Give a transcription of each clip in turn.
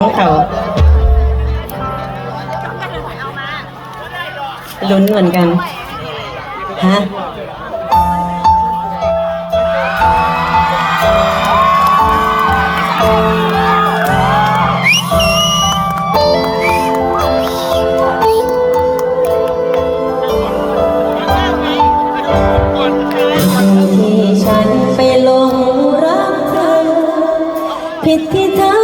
ลุ้นเหมือนกัน ฮะที่ฉันไปหลงรักเธอผิดที่เธอ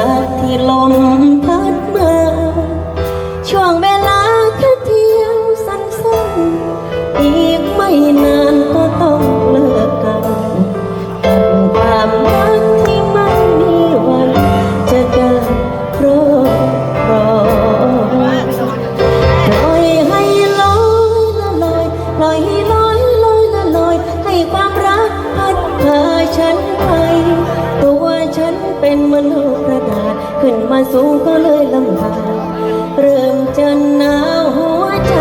รักที่ลมพัดมาช่วงเวลาแค่เพียงสั้นๆ อีกไม่นานก็ต้องเลิกกันความรักที่ไม่มีวันจะได้ครอบครองปล่อยให้ลอยละลอยปล่อยให้ลอยลอยละลอย ให้ความรักพัดพาฉันไป ตัวฉันเป็นมนลูกกระดาษ ขึ้นมาสูงก็เลยลำบากเริ่มจะหนาวหัวใจ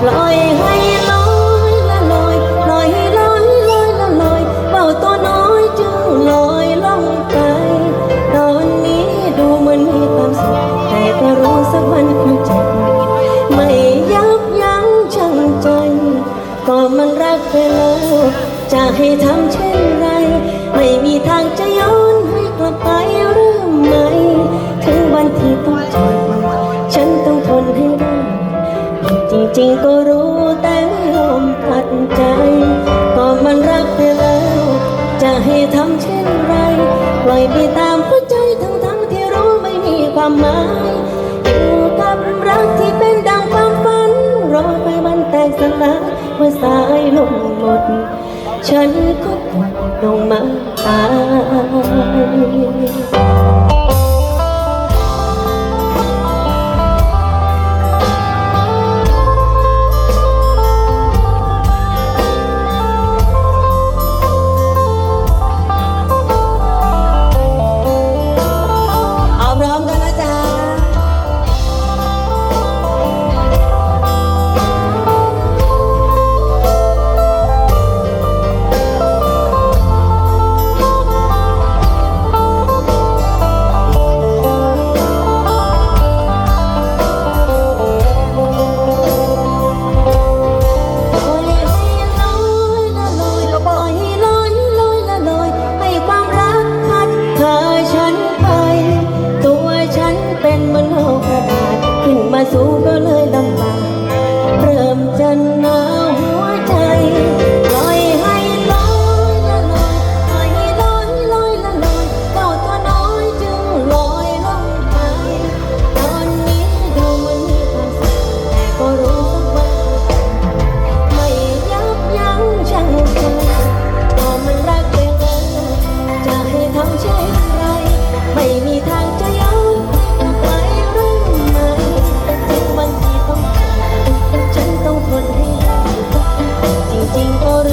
ปล่อยให้ลอยละลอยปล่อยให้ลอยลอยละลอยเบาตัวน้อยจึงลอยล่องไปตอนนี้ดูเหมือนมีความสุขแต่ก็รู้สักวันคงเจ็บไม่ยับยั้งชั่งใจ ก็มันรักไปแล้วจะให้ทำเช่น ก็รู้แต่ไม่ยอมตัดใจ ก็มันรักไปแล้ว จะให้ทำเช่นไร ปล่อยไปตามหัวใจทั้งๆที่รู้ไม่มีความหมาย อยู่กับรักที่เป็นดังความฝัน รอไปมันแตกสลายเมื่อสายลมหมด ฉันก็ตกลงมาตาย มีทางจะย้อนไว้รุ่งมาถึงบางทีต้องฉันต้องทนให้จริงๆก็